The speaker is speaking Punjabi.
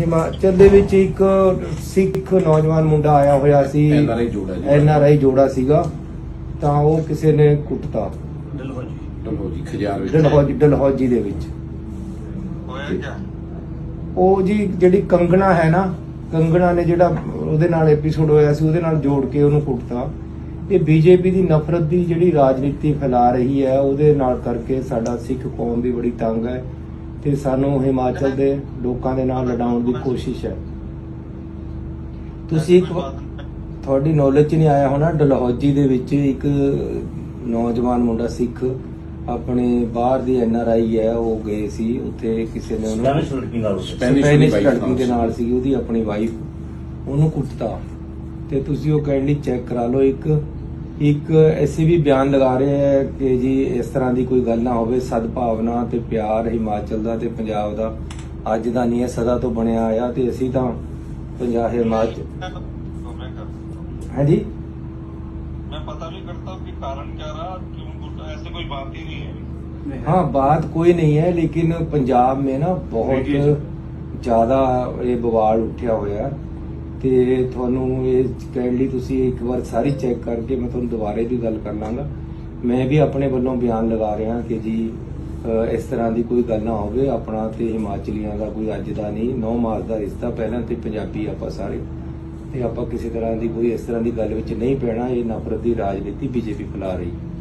ਹਿਮਾਚਲ ਦੇ ਵਿੱਚ ਇੱਕ ਸਿੱਖ ਨੌਜਵਾਨ ਮੁੰਡਾ ਆਇਆ ਹੋਇਆ ਸੀ। NRI ਜੋੜਾ ਜੀ। ਐਨ ਆਰ ਆਈ ਜੋੜਾ ਸੀਗਾ। ਤਾਂ ਉਹ ਕਿਸੇ ਨੇ ਕੁੱਟਤਾ। ਡਲਹੌਜੀ। ਖਜਾਰ ਵਿੱਚ। ਡਲਹੌਜੀ ਡਲਹੌਜੀ ਦੇ ਵਿੱਚ। ਹੋਇਆ ਕਿਆ? ਉਹ ਜੀ ਜਿਹੜੀ ਕੰਗਣਾ ਹੈ ਨਾ ਕੰਗਣਾ ਨੇ ਜਿਹੜਾ ਉਹਦੇ ਨਾਲ ਐਪੀਸੋਡ ਹੋਇਆ ਸੀ ਉਹਦੇ ਨਾਲ ਜੋੜ ਕੇ ਉਹਨੂੰ ਕੁੱਟਤਾ। ਇਹ ਬੀਜੇਪੀ ਦੀ ਨਫ਼ਰਤ ਦੀ ਜਿਹੜੀ ਰਾਜਨੀਤੀ ਫੈਲਾ ਰਹੀ ਹੈ ਉਹਦੇ ਨਾਲ ਕਰਕੇ ਸਾਡਾ ਸਿੱਖ ਕੌਮ ਵੀ ਬੜੀ ਤੰਗ ਹੈ। ਤੇ ਸਾਨੂੰ ਹਿਮਾਚਲ ਦੇ ਲੋਕਾਂ ਦੇ ਨਾਲ ਲੜਾਉਣ ਦੀ ਕੋਸ਼ਿਸ਼ ਹੈ। ਤੁਸੀਂ ਇੱਕ ਤੁਹਾਡੀ ਨੌਲੇਜ 'ਚ ਨਹੀਂ ਆਇਆ ਹੋਣਾ ਡਲਹੌਜੀ ਦੇ ਵਿੱਚ ਇੱਕ ਨੌਜਵਾਨ ਮੁੰਡਾ ਸਿੱਖ ਆਪਣੇ ਬਾਹਰ ਦੀ ਐਨ ਆਰ ਆਈ ਹੈ ਉਹ ਗਏ ਸੀ ਉੱਥੇ ਕਿਸੇ ਨੇ ਉਹਨੂੰ ਸਪੈਨਿਸ਼ ਲੜਕੀ ਨਾਲ ਸਪੈਨਿਸ਼ ਦੇ ਨਾਲ ਸੀ। ਉਹਦੀ ਆਪਣੀ ਵਾਈਫ ਉਹਨੂੰ ਕੁੱਟਤਾ। ਤੇ ਤੁਸੀਂ ਉਹ ਕਾਈਂਡਲੀ ਚੈੱਕ ਕਰਾ ਲਓ ਇੱਕ ਇੱਕ ਐਸੇ ਵੀ ਬਿਆਨ ਲਗਾ ਰਹੇ ਹੈ ਕਿ ਜੀ ਇਸ ਤਰ੍ਹਾਂ ਦੀ ਕੋਈ ਗੱਲ ਨਾ ਹੋਵੇ ਸਦਭਾਵਨਾ ਤੇ ਪਿਆਰ ਹਿਮਾਚਲ ਦਾ ਤੇ ਪੰਜਾਬ ਦਾ ਅੱਜ ਦਾ ਨਹੀਂ ਹੈ ਸਦਾ ਤੋਂ ਬਣਿਆ ਆਇਆ ਤੇ ਅਸੀਂ ਤਾਂ ਪੰਜਾਬ ਹਿਮਾਚਲ तो मैं कर ਹਾਂਜੀ मैं पता भी करता हूँ कि कारण क्या रहा क्यों गुट ऐसे कोई बात ही नहीं है हाँ बात कोई नहीं है लेकिन पंजाब में ना बहुत ਜ਼ਿਆਦਾ ਇਹ ਬਵਾਲ ਉੱਠਿਆ ਹੋਇਆ ਤੇ ਤੁਹਾਨੂੰ ਇਹ ਕਾਈਂਡਲੀ ਤੁਸੀਂ ਇੱਕ ਵਾਰ ਸਾਰੀ ਚੈੱਕ ਕਰਕੇ ਮੈਂ ਤੁਹਾਨੂੰ ਦੁਬਾਰੇ ਦੀ ਗੱਲ ਕਰ ਲਾਂਗਾ। ਮੈਂ ਵੀ ਆਪਣੇ ਵੱਲੋਂ ਬਿਆਨ ਲਗਾ ਰਿਹਾ ਕਿ ਜੀ ਇਸ ਤਰ੍ਹਾਂ ਦੀ ਕੋਈ ਗੱਲ ਨਾ ਹੋਵੇ, ਆਪਣਾ ਤੇ ਹਿਮਾਚਲੀਆਂ ਦਾ ਕੋਈ ਅੱਜ ਦਾ ਨਹੀਂ, ਨੌ ਮਾਰਚ ਦਾ ਰਿਸ਼ਤਾ ਪਹਿਲਾਂ ਤੇ ਪੰਜਾਬੀ ਆਪਾਂ ਸਾਰੇ। ਤੇ ਆਪਾਂ ਕਿਸੇ ਤਰ੍ਹਾਂ ਦੀ ਕੋਈ ਇਸ ਤਰ੍ਹਾਂ ਦੀ ਗੱਲ ਵਿੱਚ ਨਹੀਂ ਪੈਣਾ ਇਹ ਨਫ਼ਰਤ ਦੀ ਰਾਜਨੀਤੀ ਬੀਜੇਪੀ ਫੈਲਾ ਰਹੀ। ਹੈ